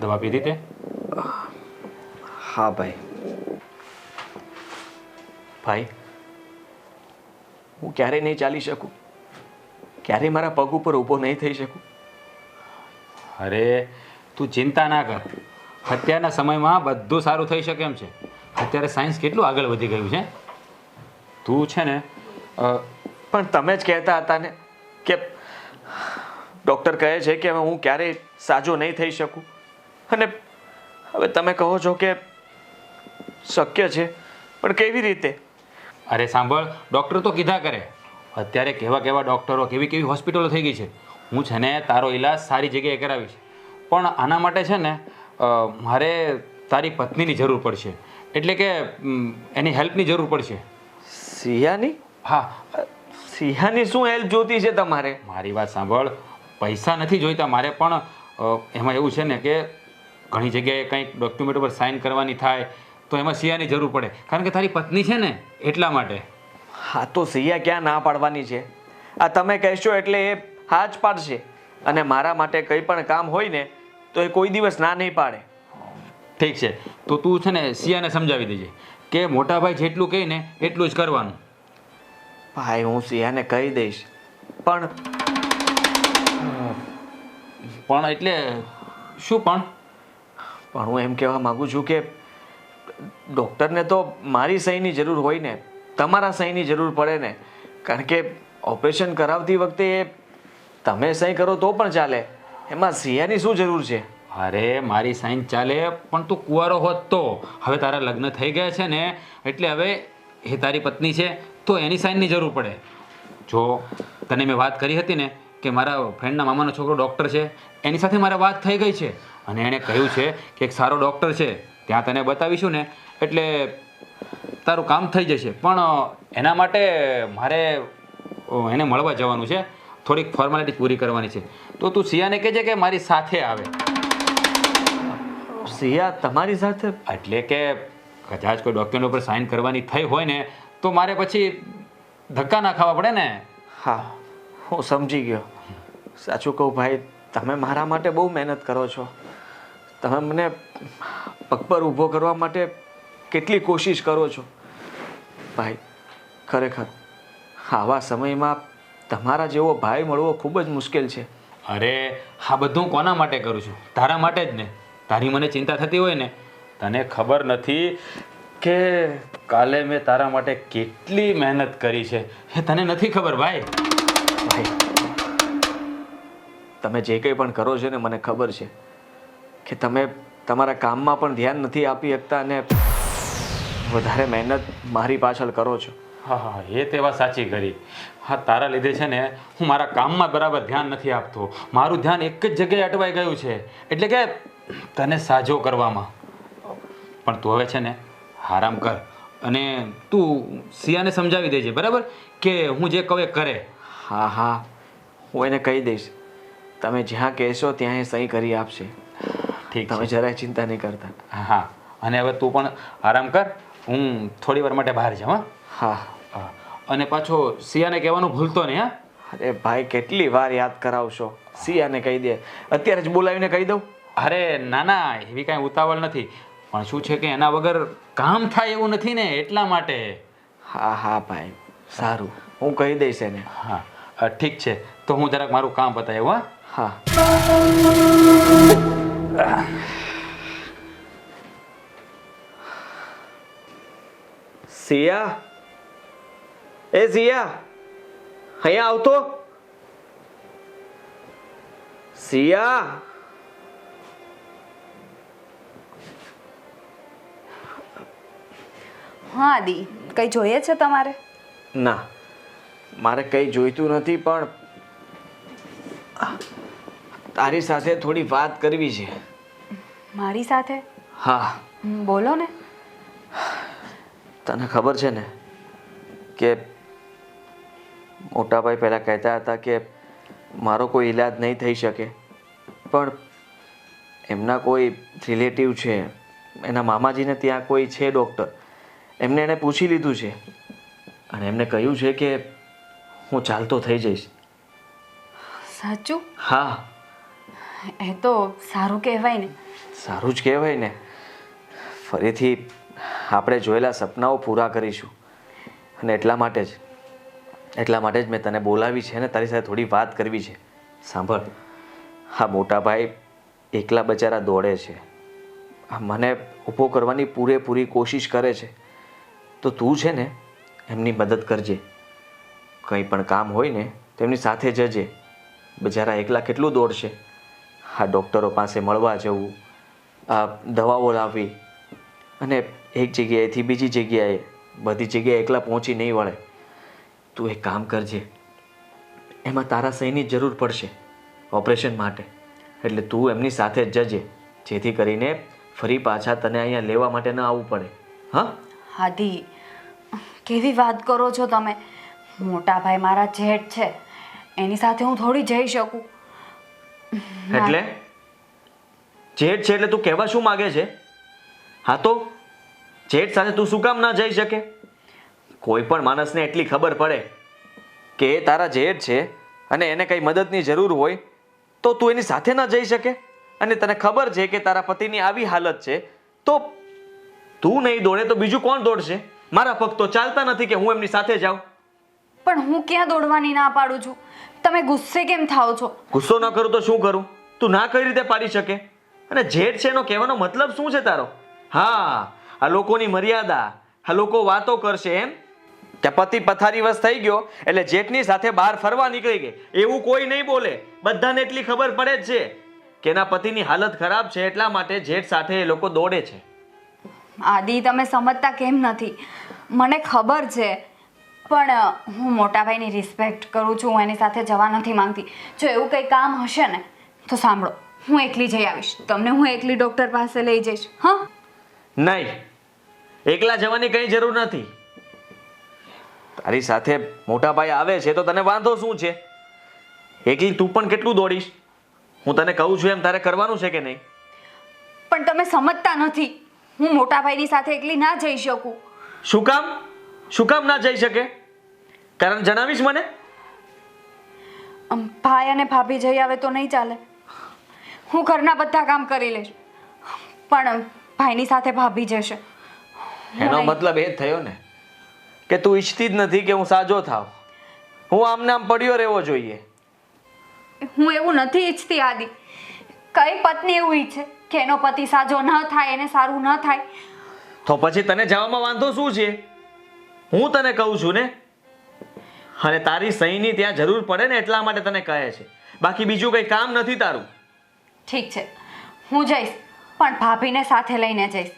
દવા પીધી તે હા ભાઈ. ભાઈ? હું ક્યારેય નહીં ચાલી શકું. ક્યારેય મારા પગ ઉપર ઊભો નહીં થઈ શકું. અરે તું ચિંતા ના કર. અત્યારના સમયમાં બધું સારું થઈ શકે એમ છે. અત્યારે સાયન્સ કેટલું આગળ વધી ગયું છે? તું છે ને પણ તમે જ કહેતા હતા ને કે ડૉક્ટર કહે છે કે હું ક્યારેય સાજો નહીં થઈ શકું. અને હવે તમે કહો છો કે શક્ય છે પણ કેવી રીતે? અરે સાંભળ ડૉક્ટર તો કીધા કરે. અત્યારે કેવા કેવા ડૉક્ટરો કેવી કેવી હોસ્પિટલો થઈ ગઈ છે. હું છે ને તારો ઈલાજ સારી જગ્યાએ કરાવીશ. પણ આના માટે છે ને મારે તારી પત્નીની જરૂર પડશે. એટલે કે એની હેલ્પની જરૂર પડશે. સિયાની હા. સિંહાની શું હેલ્પ જોતી છે તમારે? મારી વાત સાંભળ પૈસા નથી જોઈતા મારે પણ એમાં એવું છે ને કે ઘણી જગ્યાએ કંઈક ડોક્યુમેન્ટ ઉપર સાઇન કરવાની થાય તો એમાં સિયાની જરૂર પડે. કારણ કે તારી પત્ની છે ને એટલા માટે. હા તો સિયા ક્યાં ના પાડવાની છે? આ તમે કહેશો એટલે એ હા જ પાડશે. અને મારા માટે કંઈ પણ કામ હોય ને તો એ કોઈ દિવસ ના નહીં પાડે. ઠીક છે. તો તું છે ને સિયાને સમજાવી દેજે કે મોટા ભાઈ જેટલું કહે ને એટલું જ કરવાનું. ભાઈ હું સિયાને કહી દઈશ. પણ પણ એટલે શું પણ? પણ હું એમ કહેવા માગું છું કે ડૉક્ટરને તો મારી સહીની જરૂર હોય ને, તમારા સહીની જરૂર પડે ને. કારણ કે ઓપરેશન કરાવતી વખતે તમે સહી કરો તો પણ ચાલે. એમાં સિયાની શું જરૂર છે? અરે, મારી સાઈન ચાલે, પણ તું કુંવારો હોત તો. હવે તારા લગ્ન થઈ ગયા છે ને, એટલે હવે એ તારી પત્ની છે, તો એની સાઈનની જરૂર પડે. જો, તને મેં વાત કરી હતી ને કે મારા ફ્રેન્ડના મામાનો છોકરો ડૉક્ટર છે, એની સાથે મારે વાત થઈ ગઈ છે. અને એણે કહ્યું છે કે એક સારો ડૉક્ટર છે, ત્યાં તને બતાવીશું ને, એટલે તારું કામ થઈ જશે. પણ એના માટે મારે એને મળવા જવાનું છે. થોડીક ફોર્માલિટી પૂરી કરવાની છે. તો તું સિયાને કહેજે કે મારી સાથે આવે. સિયા તમારી સાથે? એટલે કે કદાચ કોઈ ડોક્યુમેન્ટ ઉપર સાઇન કરવાની થઈ હોય ને, તો મારે પછી ધક્કા ના ખાવા પડે ને? હા. હું સમજી ગયો. સાચું કહું ભાઈ, તમે મારા માટે બહુ મહેનત કરો છો. તમે મને પગ પર ઊભો કરવા માટે કેટલી કોશિશ કરો છો. ભાઈ, ખરેખર, આવા સમયમાં તમારા જેવો ભાઈ મળવો ખૂબ જ મુશ્કેલ છે. અરે, આ બધું કોના માટે કરું છું? તારા માટે જ ને. તારી મને ચિંતા થતી હોય ને, તને ખબર નથી કે કાલે મેં તારા માટે કેટલી મહેનત કરી છે. એ તને નથી ખબર, ભાઈ? ભાઈ તમે જે કંઈ પણ કરો છો ને, મને ખબર છે કે તમે તમારા કામમાં પણ ધ્યાન નથી આપી શકતા અને વધારે મહેનત મારી પાછળ કરો છો. હા હા એ તે વાત સાચી કરી. હા, તારા લીધે છે ને, હું મારા કામમાં બરાબર ધ્યાન નથી આપતો. મારું ધ્યાન એક જ જગ્યાએ અટવાઈ ગયું છે. એટલે કે તને સાજો કરવામાં. પણ તું હવે છે ને, આરામ કર. અને તું સિયાને સમજાવી દેજે, બરાબર? કે હું જે એ કરે. હા હા હું એને કહી દઈશ. તમે જ્યાં કહેશો ત્યાં એ સહી કરી આપશે. ઠીક તમે જરાય ચિંતા નહીં કરતા. હા અને હવે તું પણ આરામ કર હું થોડી વાર માટે બહાર જાઉં હા. હા. અને પાછો સિયાને કહેવાનું ભૂલતો નહીં હા? અરે ભાઈ કેટલી વાર યાદ કરાવશો? સિયાને કહી દે. અત્યારે જ બોલાવીને કહી દઉં. અરે ના ના એવી કાંઈ ઉતાવળ નથી. પણ શું છે કે એના વગર કામ થાય એવું નથી ને એટલા માટે. હા હા ભાઈ સારું. હું કહી દઈશ એને. હા. ઠીક છે. તો હું જરાક મારું કામ બતાવ્યું હા. હા. સિયા? એ સિયા અહીંયા આવતો? સિયા? હા દી કંઈ જોઈએ છે તમારે? ના. મારે કંઈ જોઈતું નથી પણ તારી સાથે થોડી વાત કરવી છે. મારી સાથે? હા. બોલો ને. તને ખબર છે ને કે મોટા ભાઈ પહેલાં કહેતા હતા કે મારો કોઈ ઈલાજ નહીં થઈ શકે પણ એમના કોઈ રિલેટિવ છે એના મામાજીને ત્યાં કોઈ છે ડૉક્ટર એમને એણે પૂછી લીધું છે. અને એમને કહ્યું છે કે હું ચાલતો થઈ જઈશ. સાચું? હા. એ તો સારું કહેવાય ને. સારું જ કહેવાય ને. ફરીથી આપણે જોયેલા સપનાઓ પૂરા કરીશું. અને એટલા માટે જ એટલા માટે જ મેં તને બોલાવી છે અને તારી સાથે થોડી વાત કરવી છે. સાંભળ હા મોટા ભાઈ એકલા બચારા દોડે છે. મને ઊભો કરવાની પૂરેપૂરી કોશિશ કરે છે. તો તું છે ને એમની મદદ કરજે. કંઈ પણ કામ હોય ને, તેમની સાથે જજે. બજારા એકલા કેટલું દોડશે? આ ડૉક્ટરો પાસે મળવા જવું, આ દવાઓ લાવવી અને એક જગ્યાએથી બીજી જગ્યાએ બધી જગ્યાએ એકલા પહોંચી નહીં વળે. તું એક કામ કરજે. એમાં તારા સહીની જરૂર પડશે ઓપરેશન માટે. એટલે તું એમની સાથે જ જજે, જેથી કરીને ફરી પાછા તને અહીંયા લેવા માટે ન આવવું પડે. હા? હાદી, કેવી વાત કરો છો તમે? મોટા ભાઈ મારા જેઠ છે. એની સાથે હું થોડી જઈ શકું. એટલે? જેઠ છે એટલે તું કહેવા શું માગે છે? હા તો? જેઠ સાથે તું શું કામ ના જઈ શકે? કોઈ પણ માણસને એટલી ખબર પડે કે એ તારા જેઠ છે અને એને કંઈ મદદની જરૂર હોય, તો તું એની સાથે ના જઈ શકે. અને તને ખબર છે કે તારા પતિની આવી હાલત છે, તો તું નહીં દોડે તો બીજું કોણ દોડશે? મારા પગ ચાલતા નથી કે હું એમની સાથે જાઉં. પણ હું ક્યાં દોડવાની ના પાડું છું? તમે ગુસ્સે કેમ થાઓ છો? ગુસ્સો ન કરું તો શું કરું? તું ના કઈ રીતે પાડી શકે? અને જેઠ છે એનો કહેવાનો મતલબ શું છે તારો? હા આ લોકોની મર્યાદા આ લોકો વાતો કરશે એમ? કે પતિ પથારીવશ થઈ ગયો એટલે જેઠની સાથે બહાર ફરવા નીકળી ગઈ એવું કોઈ નહીં બોલે. બધાને એટલી ખબર પડે જ છે કે એના પતિની હાલત ખરાબ છે એટલા માટે જેઠ સાથે એ લોકો દોડે છે. આદિ તમે સમજતા કેમ નથી? મને ખબર છે પણ હું મોટા ભાઈની રિસ્પેક્ટ કરું છું હું એની સાથે જવા નથી માંગતી. જો એવું કંઈ કામ હશે ને તો સાંભળો. હું એકલી જઈ આવીશ. તમને હું એકલી ડૉક્ટર પાસે લઈ જઈશ. હા? નહીં. એકલા જવાની કંઈ જરૂર નથી. તારી સાથે મોટા ભાઈ આવે છે તો તને વાંધો શું છે? એકલી તું પણ કેટલું દોડીશ? હું તને કહું છું એમ તારે કરવાનું છે કે નહીં? પણ તમે સમજતા નથી. હું મોટા ભાઈની સાથે એકલી ના જઈ શકું. શું કામ? શું કામ ના જઈ શકે? કારણ જણાવીશ મને? અમ, ભાઈ અને ભાભી જઈ આવે તો નહીં ચાલે. હું ઘરના બધા કામ કરી લઈશ. પણ ભાઈની સાથે ભાભી જશે. એનો મતલબ એ જ થયો ને કે તું ઈચ્છતી જ નથી કે હું સાજો થાવ. હું આમને આમ પડ્યો રહેવો જોઈએ. હું એવું નથી ઈચ્છતી આદિ. કઈ પત્ની એવું ઈચ્છે કે એનો પતિ સાજો ન થાય એને સારું ન થાય? તો પછી તને જવામાં વાંધો શું છે? હું તને કહું છું ને અને તારી સહીની ત્યાં જરૂર પડે ને એટલા માટે તને કહે છે. બાકી બીજું કંઈ કામ નથી તારું. ઠીક છે. હું જઈશ પણ ભાભીને સાથે લઈને જઈશ.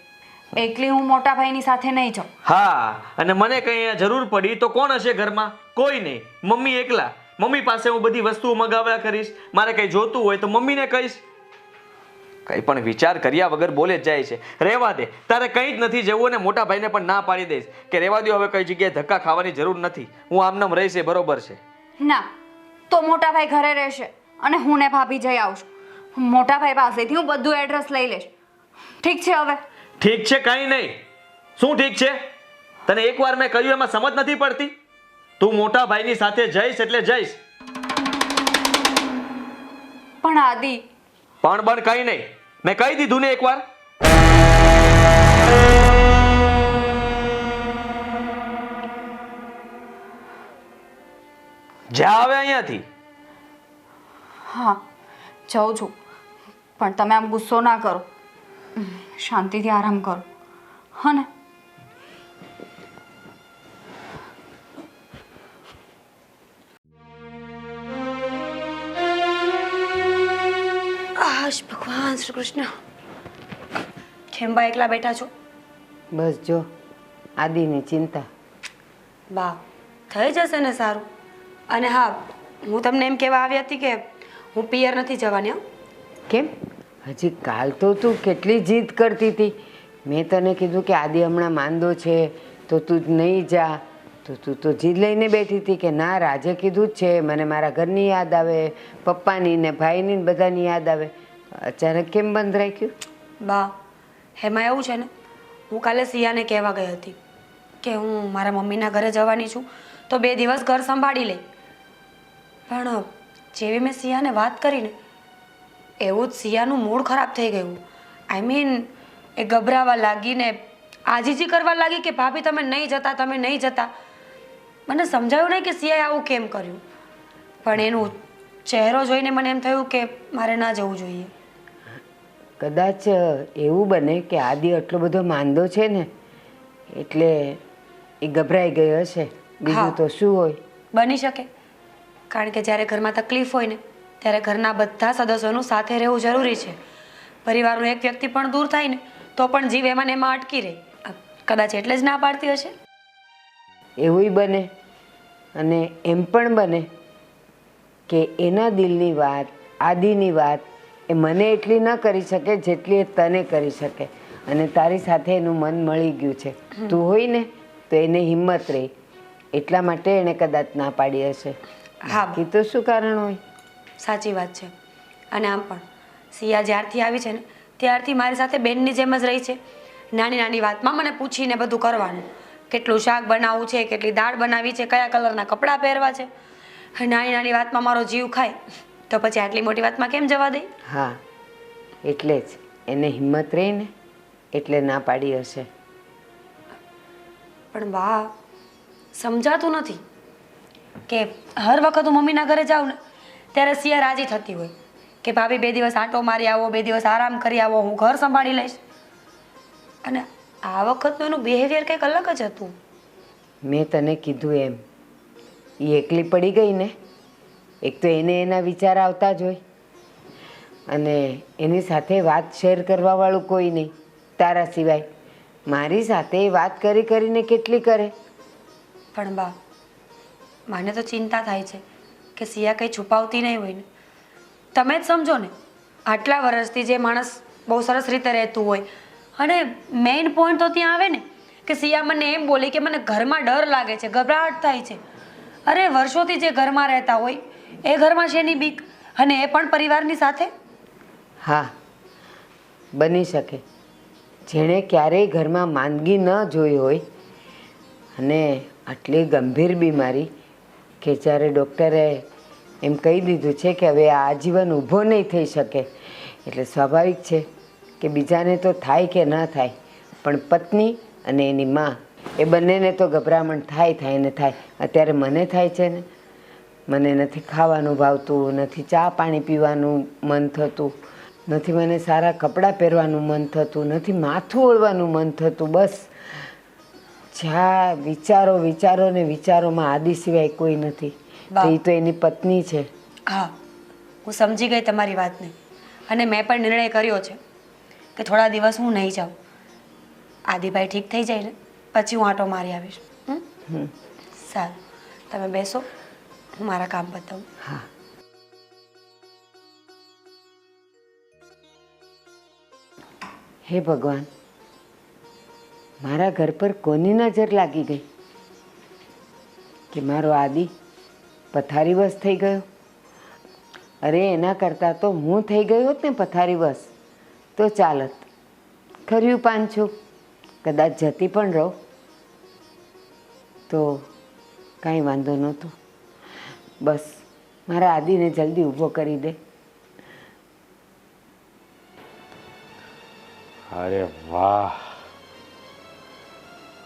એકલી હું મોટા ભાઈની સાથે નહીં જાઉં. હા અને મને કંઈ જરૂર પડી તો કોણ હશે ઘરમાં? કોઈ નહીં. મમ્મી એકલા. મમ્મી પાસે હું બધી વસ્તુઓ મગાવ્યા કરીશ. મારે કંઈ જોતું હોય તો મમ્મીને કહીશ. કંઈ પણ વિચાર કર્યા વગર બોલે જ જાય છે. રહેવા દે તારે કંઈ જ નથી જવું અને મોટા ભાઈને પણ ના પાડી દઈશ. કે રહેવા દો હવે કઈ જગ્યાએ ધક્કા ખાવાની જરૂર નથી. હું આમનામ રહીશ એ બરોબર છે. ના તો મોટા ભાઈ ઘરે રહેશે અને હું ને ભાભી જઈ આવશું. મોટા ભાઈ પાસેથી હું બધું એડ્રેસ લઈ લઈશ. ઠીક છે હવે? ઠીક છે કંઈ નહીં. શું ઠીક છે? તને એકવાર મેં કહ્યું એમાં સમજ નથી પડતી? તું મોટા ભાઈની સાથે જઈશ એટલે જઈશ. પણ આદિ. પણ પણ કંઈ નહીં. મેં કહી દીધું ને એકવાર. જ્યાં હવે અહીંયાથી. હા, જાઉં છું. પણ તમે આમ ગુસ્સો ના કરો. શાંતિથી આરામ કરો. હા ને? આશ ભગવાન શ્રી કૃષ્ણ. કેમ એકલા બેઠા છો? બસ જો આદિની ચિંતા. બા થઈ જશે ને સારું? અને હા હું તમને એમ કહેવા આવી હતી કે હું પિયર નથી જવાની કેમ? હજી કાલ તો તું કેટલી જીદ કરતી હતી. મેં તને કીધું કે આદિ હમણાં માંદો છે તો તું નહીં જા. તો તું તો જીદ લઈને બેઠી હતી કે ના રાજે કીધું જ છે મને મારા ઘરની યાદ આવે પપ્પાની ને ભાઈની ને બધાની યાદ આવે. અચાનક કેમ બંધ રાખ્યું? બા એમાં એવું છે ને, હું કાલે સિયાને કહેવા ગઈ હતી કે હું મારા મમ્મીના ઘરે જવાની છું, તો બે દિવસ ઘર સંભાળી લઈ પણ જેવી મેં સિયાને વાત કરીને એવું જ સિયાનું મૂડ ખરાબ થઈ ગયું. આઈ મીન એ ગભરાવા લાગીને, આજીજી કરવા લાગી કે, ભાભી, તમે નહીં જતા, તમે નહીં જતા. મને સમજાયું નહીં કે સિયાએ આવું કેમ કર્યું. પણ એનું ચહેરો જોઈને મને એમ થયું કે મારે ના જવું જોઈએ. કદાચ એવું બને કે આદિ આટલો બધો માંદો છે ને એટલે એ ગભરાઈ ગયો હશે. બીજું તો શું હોય? બની શકે. કારણ કે જ્યારે ઘરમાં તકલીફ હોય ને ત્યારે ઘરના બધા સદસ્યોનું સાથે રહેવું જરૂરી છે. પરિવારનો એક વ્યક્તિ પણ દૂર થાય ને તો પણ જીવ એમાં ને એમાં અટકી રહે. કદાચ એટલે જ ના પાડતી હશે. એવુંય બને. અને એમ પણ બને કે એના દિલની વાત આદિની વાત એ મને એટલી ન કરી શકે જેટલી એ તને કરી શકે. અને તારી સાથે એનું મન મળી ગયું છે. તું હોય ને તો એને હિંમત રહી. એટલા માટે એણે કદાચ ના પાડી હશે. હા. તો શું કારણ હોય? સાચી વાત છે. અને આમ પણ. સિયા જ્યારથી આવી છે ને ત્યારથી મારી સાથે બેનની જેમ જ રહી છે. નાની નાની વાતમાં મને પૂછીને બધું કરવાનું. કેટલું શાક બનાવવું છે કેટલી દાળ બનાવી છે કયા કલરના કપડાં પહેરવા છે. નાની નાની વાતમાં મારો જીવ ખાય. તો પછી આટલી મોટી વાતમાં કેમ જવા દે? હા એટલે જ. એને હિંમત રહી ને એટલે ના પાડી હશે. પણ બા સમજાતું નથી કે હર વખત હું મમ્મીના ઘરે જાઉં ને ત્યારે સિયા રાજી થતી હોય કે ભાભી બે દિવસ આંટો મારી આવો બે દિવસ આરામ કરી આવો હું ઘર સંભાળી લઈશ. અને આ વખતનું એનું બિહેવિયર કંઈક અલગ જ હતું. મેં તને કીધું એમ. એ એકલી પડી ગઈ ને એક તો એને એના વિચાર આવતા જ હોય. અને એની સાથે વાત શેર કરવાવાળું કોઈ નહીં. તારા સિવાય. મારી સાથે વાત કરી કરીને કેટલી કરે? પણ બા, મને તો ચિંતા થાય છે કે સિયા કંઈ છુપાવતી નહીં હોય ને. તમે જ સમજો ને, આટલા વર્ષથી જે માણસ બહુ સરસ રીતે રહેતું હોય. અને મેઇન પોઈન્ટ તો ત્યાં આવે ને, કે સિયા મને એમ બોલી કે મને ઘરમાં ડર લાગે છે, ગભરાટ થાય છે. અરે, વર્ષોથી જે ઘરમાં રહેતા હોય એ ઘરમાં છે એની બીક? અને એ પણ પરિવારની સાથે? હા, બની શકે. જેણે ક્યારેય ઘરમાં માંદગી ન જોઈ હોય અને આટલી ગંભીર બીમારી કે જ્યારે ડૉક્ટરે એમ કહી દીધું છે કે હવે આ આજીવન ઊભો નહીં થઈ શકે, એટલે સ્વાભાવિક છે કે બીજાને તો થાય કે ન થાય, પણ પત્ની અને એની માં, એ બંનેને તો ગભરામણ થાય થાય ને થાય. અત્યારે મને થાય છે ને? મને નથી ખાવાનું ભાવતું નથી ચા પાણી પીવાનું મન થતું નથી મને સારા કપડાં પહેરવાનું મન થતું નથી માથું ઓળવાનું મન થતું બસ. જ્યાં વિચારો વિચારો ને વિચારોમાં આદિ સિવાય કોઈ નથી. એ તો એની પત્ની છે. હા હું સમજી ગઈ તમારી વાતને. અને મેં પણ નિર્ણય કર્યો છે કે થોડા દિવસ હું નહીં જાઉં. આદિભાઈ ઠીક થઈ જાય ને પછી હું આંટો મારી આવીશ? સારું. તમે બેસો. હું મારા કામ બતાવું હા હે ભગવાન મારા ઘર પર કોની નજર લાગી ગઈ? કે મારો આદિ પથારી વસ થઈ ગયો? અરે, એના કરતાં તો હું થઈ ગયો હોત ને પથારી વસ તો ચાલત. ખર્યું પાંચું કદાચ જતી પણ રહો. તો કાંઈ વાંધો નહોતો. બસ મારા આદિને જલ્દી ઊભો કરી દે. અરે વાહ.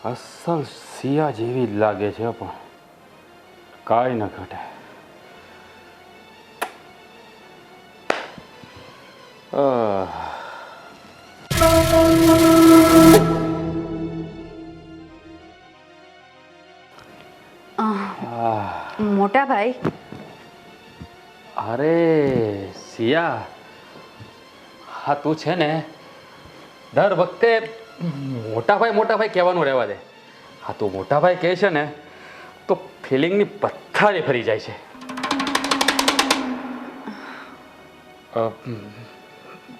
અસલ સિયા જેવી જ લાગે છે પણ કાંઈ ન ઘટે. આહ. મોટા ભાઈ. અરે સિયા. હા તું છે ને દર વખતે મોટા ભાઈ મોટા ભાઈ કહેવાનું રહેવા દે. હા તું મોટા ભાઈ કહે છે ને તો ફિલિંગની પથ્થારી ફરી જાય છે.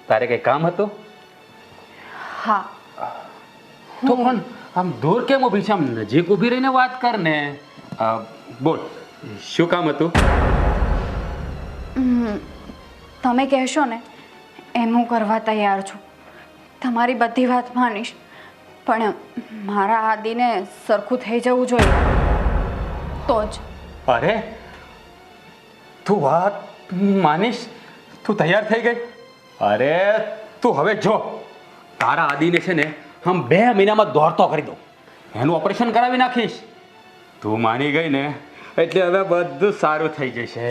તારે કંઈ કામ હતું? હા. તો પણ આમ દૂર કેમ ઊભી છે? આમ નજીક ઊભી રહીને વાત કર ને. બોલ શું કામ હતું? તમે કહેશો ને એમ હું કરવા તૈયાર છું. તમારી બધી વાત માનીશ પણ મારા આદિને સરખું થઈ જવું જોઈએ. તો જ. અરે તું વાત માનીશ? તું તૈયાર થઈ ગઈ? અરે તું હવે જો. તારા આદિને છે ને હમ બે મહિનામાં દોડતો કરી દઉં. એનું ઓપરેશન કરાવી નાખીશ. તું માની ગઈ ને? એટલે હવે બધું સારું થઈ જશે.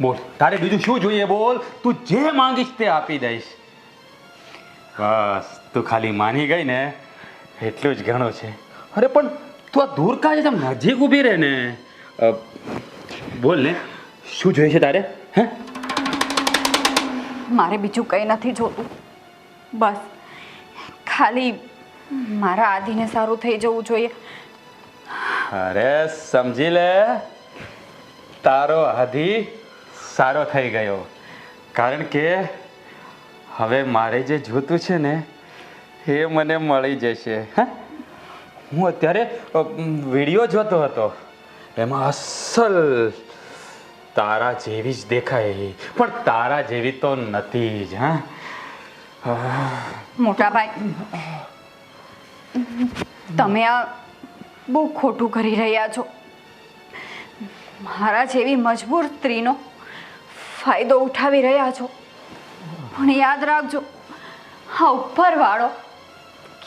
બોલ. તારે બીજું શું જોઈએ બોલ? તું જે માંગીશ તે આપી દઈશ. બસ. તું ખાલી માની ગઈ ને, એટલું જ ઘણું છે. અરે પણ તું આ દૂર કાંઈ છે નજીક ઊભી રહે ને બોલ ને. શું જોઈએ છે તારે? હે? મારે બીજું કંઈ નથી જોતું. બસ. ખાલી મારા આદિને સારું થઈ જવું જોઈએ. અરે સમજી લે, તારો આધી સારો થઈ ગયો. કારણ કે હવે મારે જે જોતું છે ને, એ મને મળી જશે. હું? અત્યારે વીડિયો જોતો હતો. એમાં અસલ તારા જેવી જ દેખાય. પણ તારા જેવી તો નથી જ, હા? મોટા ભાઈ, તમે આ બહુ ખોટું કરી રહ્યા છો. મારા જેવી મજબૂર સ્ત્રીનો ફાયદો ઉઠાવી રહ્યા છો. પણ યાદ રાખજો, આ ઉપરવાળો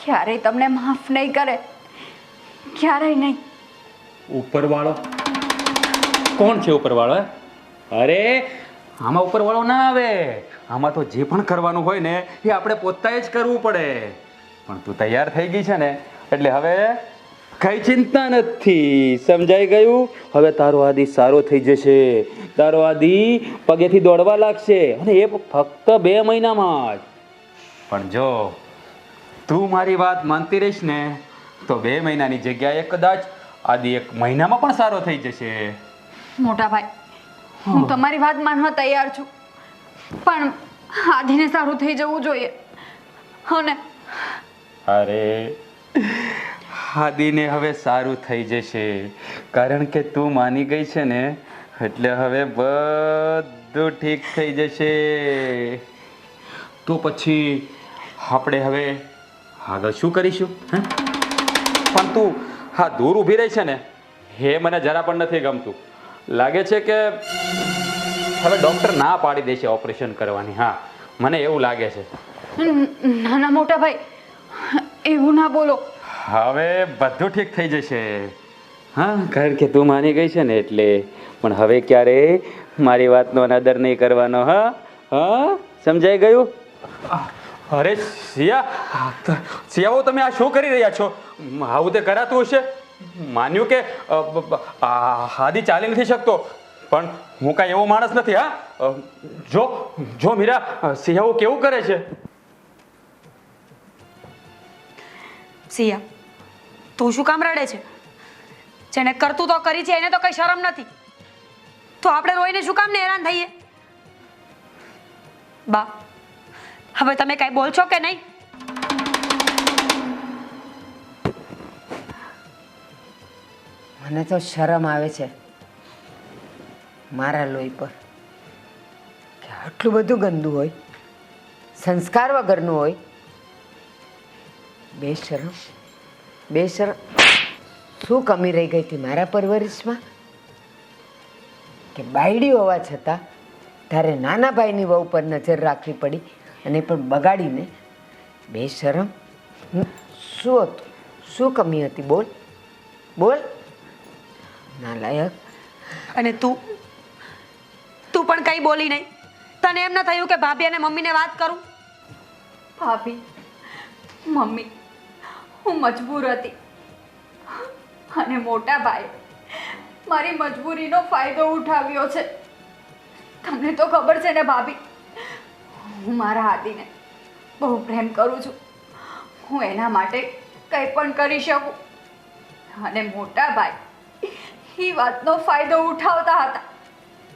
ક્યારેય તમને માફ નહીં કરે. ક્યારેય નહીં. ઉપરવાળો? કોણ છે ઉપરવાળો અરે, આમાં ઉપરવાળો ના આવે. આમાં તો જે પણ કરવાનું હોય ને, એ આપણે પોતાએ જ કરવું પડે. પણ તું તૈયાર થઈ ગઈ છે ને, એટલે હવે કઈ ચિંતા નથી. સમજાઈ ગયું? હવે તારો આદિ સારો થઈ જશે. તારો આદિ પગેથી દોડવા લાગશે અને એ ફક્ત બે મહિનામાં જ. પણ જો તું મારી વાત માનતી રહીશ ને તો બે મહિનાની જગ્યાએ કદાચ આદિ એક મહિનામાં પણ સારો થઈ જશે. મોટા ભાઈ હું. તમારી વાત માનવા તૈયાર છું. પણ આધીને સારું થઈ જવું જોઈએ. અને અરે આદિને હવે સારું થઈ જશે. કારણ કે તું માની ગઈ છે ને એટલે હવે બધું ઠીક થઈ જશે. તો પછી આપણે હવે આગળ શું કરીશું પણ તું હા દૂર ઊભી રહી છે ને હે મને જરા પણ નથી ગમતું. લાગે છે કે હવે ડૉક્ટર ના પાડી દેશે ઓપરેશન કરવાની હા. મને એવું લાગે છે. નાના મોટા ભાઈ એવું ના બોલો. હવે બધું ઠીક થઈ જશે. હા કારણ કે તું માની ગઈ છે ને એટલે. પણ હવે ક્યારે? મારી વાતનો અનાદર નહીં કરવાનો હા? હા? સમજાઈ ગયું? અરે સિયા સિયાઓ તમે આ શું કરી રહ્યા છો? આવું તે કરાતું હશે. માન્યું કે હાદી ચાલી નથી શકતો. પણ હું કાંઈ એવો માણસ નથી હા? જો જો મીરા સિયાઓ કેવું કરે છે? સિયા તું શું કામ રડે છે? જેને કરતું તો કરી છે, એને તો કઈ શરમ નથી. તો આપણે રોઈને શું કામ ને હેરાન થઈએ? બા, હવે તમે કઈ બોલશો કે નહીં? મને તો શરમ આવે છે મારા લોહી પર કે આટલું બધું ગંદુ હોય, સંસ્કાર વગરનું હોય. બેશરમ બેશરમ શું કમી રહી ગઈ હતી મારા પરવરિશમાં? કે બાયડી હોવા છતાં તારે નાના ભાઈની વહુ પર નજર રાખવી પડી અને પણ બગાડીને બેશરમ શરમ શું હતું? શું કમી હતી? બોલ. બોલ. ના લાયક. અને તું તું પણ કઈ બોલી નહીં. તને એમ ન થયું કે ભાભી અને મમ્મીને વાત કરું? ભાભી મમ્મી. હું મજબૂર હતી. અને મોટા ભાઈ મારી મજબૂરીનો ફાયદો ઉઠાવ્યો છે. તમને તો ખબર છે ને ભાભી, હું મારા હાથીને બહુ પ્રેમ કરું છું. હું એના માટે કંઈ પણ કરી શકું. અને મોટા ભાઈ એ વાતનો ફાયદો ઉઠાવતા હતા.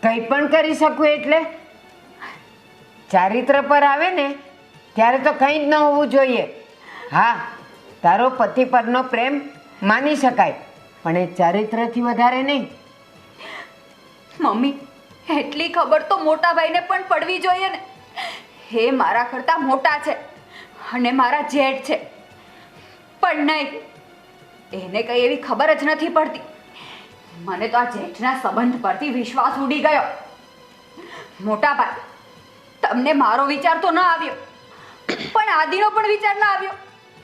કંઈ પણ કરી શકું એટલે? ચારિત્ર પર આવે ને, ત્યારે તો કંઈ જ ન હોવું જોઈએ. હા તારો પતિ પરનો પ્રેમ માની શકાય, પણ એ ચારિત્રથી વધારે નહીં. મમ્મી, એટલી ખબર તો મોટા ભાઈને પણ પડવી જોઈએ ને. હે મારા કરતાં મોટા છે અને મારા જેઠ છે. પણ નહીં, એને કંઈ એવી ખબર જ નથી પડતી. મને તો આ જેઠના સંબંધ પરથી વિશ્વાસ ઉડી ગયો. મોટા ભાઈ તમને મારો વિચાર તો ન આવ્યો, પણ આદિનો પણ વિચાર ના આવ્યો.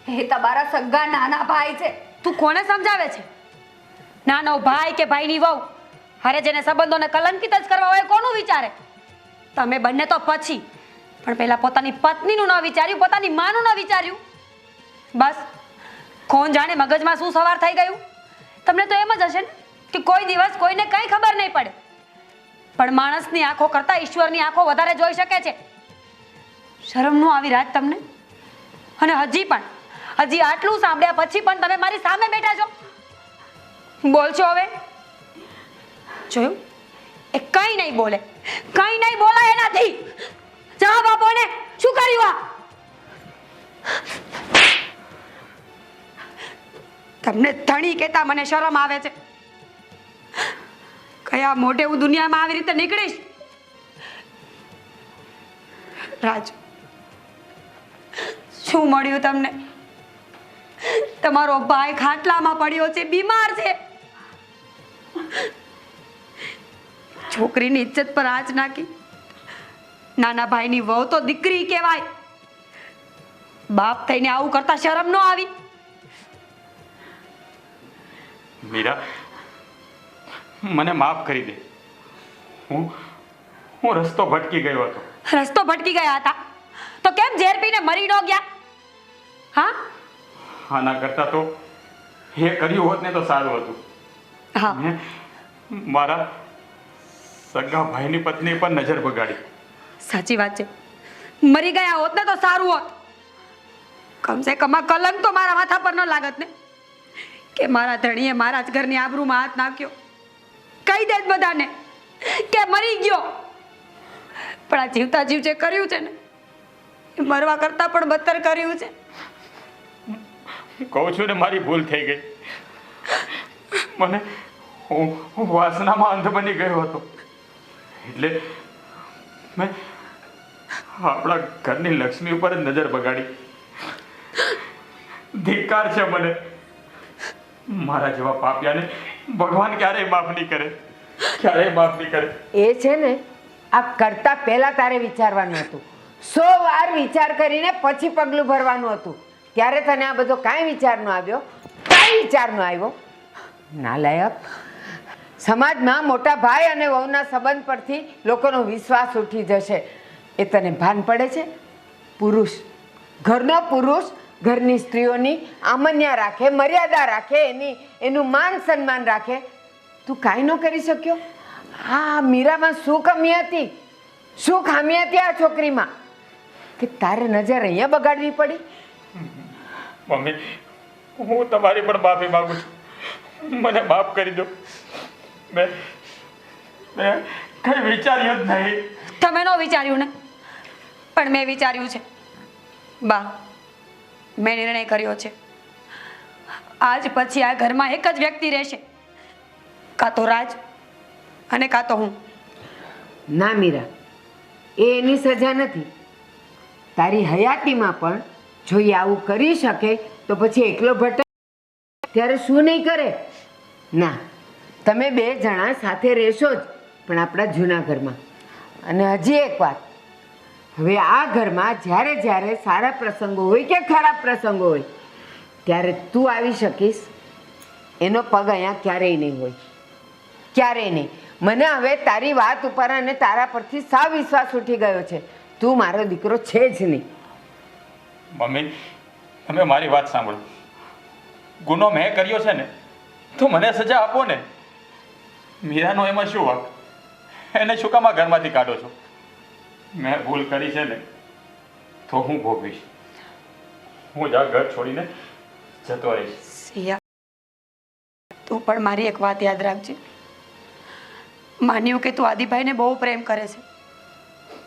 એ તમારા સગા નાના ભાઈ છે. તું કોને સમજાવે છે? નાનો ભાઈ કે ભાઈની વહુ? અરે જેને સંબંધોને કલંકિત જ કરવા હોય કોનું વિચારે? તમે બંને તો પછી. પણ પહેલાં પોતાની પત્નીનું ન વિચાર્યું, પોતાની માનું ન વિચાર્યું. બસ, કોણ જાણે મગજમાં શું સવાર થઈ ગયું? તમને તો એમ જ હશે ને કે કોઈ દિવસ કોઈને કંઈ ખબર નહીં પડે. પણ માણસની આંખો કરતાં ઈશ્વરની આંખો વધારે જોઈ શકે છે. શરમનું આવી રાત તમને? અને હજી પણ. હજી આટલું સાંભળ્યા પછી પણ તમે મારી સામે બેઠા છો. બોલશો હવે? જોયું? એ કંઈ નહીં બોલે. કંઈ નહીં બોલાય એનાથી. જવાબ આપો ને. શું કર્યું આ? તમને ધણી કહેતા મને શરમ આવે છે. કયા મોઢે હું દુનિયામાં આવી રીતે નીકળીશ? રાજ, શું મળ્યું તમને? તમારો ભાઈ ખાટલામાં પડ્યો છે બીમાર છે. છોકરીની ઇજ્જત પર આંચ નાખી. નાના ભાઈની વહુ તો દીકરી કહેવાય. બાપ થઈને આવું કરતા શરમ ન આવી. મીરા મને માફ કરી દે. હું હું રસ્તો ભટકી ગયો હતો. રસ્તો ભટકી ગયા હતા. તો કેમ ઝેર પીને મરી ન ગયા? હા? આના કરતાં તો એ કર્યું હોત ને તો સારું હતું. મારા સગા ભાઈની પત્ની પર નજર બગાડી. સાચી વાત છે. મરી ગયા હોત ને તો સારું હોત. કમસે કમ આ કલંક તો મારા માથા પર ન લાગત ને. કે મારા ધણીએ મારા જ ઘરની આબરૂમાં હાથ નાખ્યો. કહી દે બધાને કે મરી ગયો. પણ આ જીવતા જીવ જે કર્યું છે ને. મરવા કરતાં પણ બદતર કર્યું છે. કહું છું ને, મારી ભૂલ થઈ ગઈ. મને હું વાસનામાં અંધ બની ગયો હતો. એટલે મેં આપણા ઘરની લક્ષ્મી ઉપર જ નજર બગાડી. ધિક્કાર છે મને. મારા જેવા પાપિયાને ભગવાન ક્યારેય માફ નહીં કરે. ક્યારેય માફ નહીં કરે. એ છે ને આ કરતા પહેલા તારે વિચારવાનું હતું. સો વાર વિચાર કરીને પછી પગલું ભરવાનું હતું. ત્યારે તને આ બધો કાંઈ વિચાર ન આવ્યો? કાંઈ વિચાર ન આવ્યો? નાલાયક સમાજમાં મોટા ભાઈ અને વહુના સંબંધ પરથી લોકોનો વિશ્વાસ ઉઠી જશે. એ તને ભાન પડે છે? પુરુષ. ઘરનો પુરુષ ઘરની સ્ત્રીઓની આમન્યા રાખે, મર્યાદા રાખે, એની, એનું માન સન્માન રાખે. તું કાંઈ ન કરી શક્યો? આ મીરામાં શું કમી હતી. શું ખામી હતી આ છોકરીમાં. કે તારે નજર અહીંયા બગાડવી પડી? મમ્મી હું તમારી પણ માફી માંગુ છું. મને માફ કરી દો. મેં મેં કંઈ વિચાર્યું જ નહીં. તમે ન વિચાર્યું ને. પણ મેં વિચાર્યું છે. બા મેં નિર્ણય કર્યો છે. આજ પછી આ ઘરમાં એક જ વ્યક્તિ રહેશે. કાં તો રાજ અને કાં તો હું. ના મીરા એ એની સજા નથી. તારી હયાતીમાં પણ જો એ આવું કરી શકે, તો પછી એકલો ભટક ત્યારે શું નહીં કરે? ના, તમે બે જણા સાથે રહેશો જ, પણ આપણા જૂના ઘરમાં. અને હજી એક વાત, હવે આ ઘરમાં જ્યારે જ્યારે સારા પ્રસંગો હોય કે ખરાબ પ્રસંગો હોય, ત્યારે તું આવી શકીશ. એનો પગ અહીંયા ક્યારેય નહીં હોય. ક્યારેય નહીં. મને હવે તારી વાત ઉપર અને તારા પરથી સાવ વિશ્વાસ ઉઠી ગયો છે. તું મારો દીકરો છે જ નહીં. મમ્મી, તમે મારી વાત સાંભળો. ગુનો મેં કર્યો છે ને, તો મને સજા આપો ને. મીરાનો એમાં શું વાક એને શું કામ ઘરમાંથી કાઢો છો? મેં ભૂલ કરી છે ને, તો હું ભોગવીશ. હું જા ઘર છોડીને જતો રહીશ. સિયા, તું પણ મારી એક વાત યાદ રાખજે. માન્યું કે તું આદિભાઈને બહુ પ્રેમ કરે છે.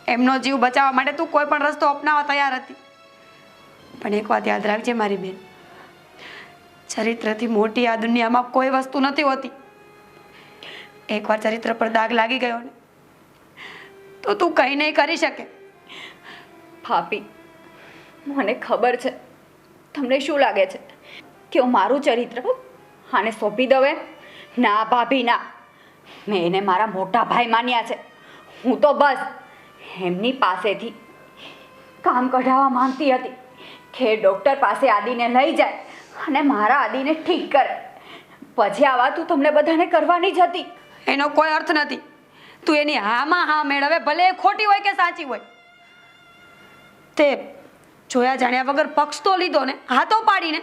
એમનો જીવ બચાવવા માટે તું કોઈ પણ રસ્તો અપનાવવા તૈયાર હતી. પણ એક વાત યાદ રાખજે મારી બેન. ચરિત્રથી મોટી આ દુનિયામાં કોઈ વસ્તુ નથી હોતી. એકવાર ચરિત્ર પર દાગ લાગી ગયો ને, તો તું કંઈ નહીં કરી શકે. ભાભી, મને ખબર છે, તમને શું લાગે છે? કે હું મારું ચરિત્ર આને સોંપી દઉં ના, ભાભી, ના. મેં એને મારા મોટા ભાઈ માન્યા છે. હું તો બસ એમની પાસેથી કામ કઢાવવા માંગતી હતી. કે ડૉક્ટર પાસે આદિને લઈ જાય અને મારા આદિને ઠીક કરે. પછી આ વાત તમને બધાને કરવાની જ હતી. એનો કોઈ અર્થ નથી. તું એની હામાં હા મેળવે, ભલે એ ખોટી હોય કે સાચી હોય. તે જોયા જાણ્યા વગર પક્ષ તો લીધો ને, હાથો પાડીને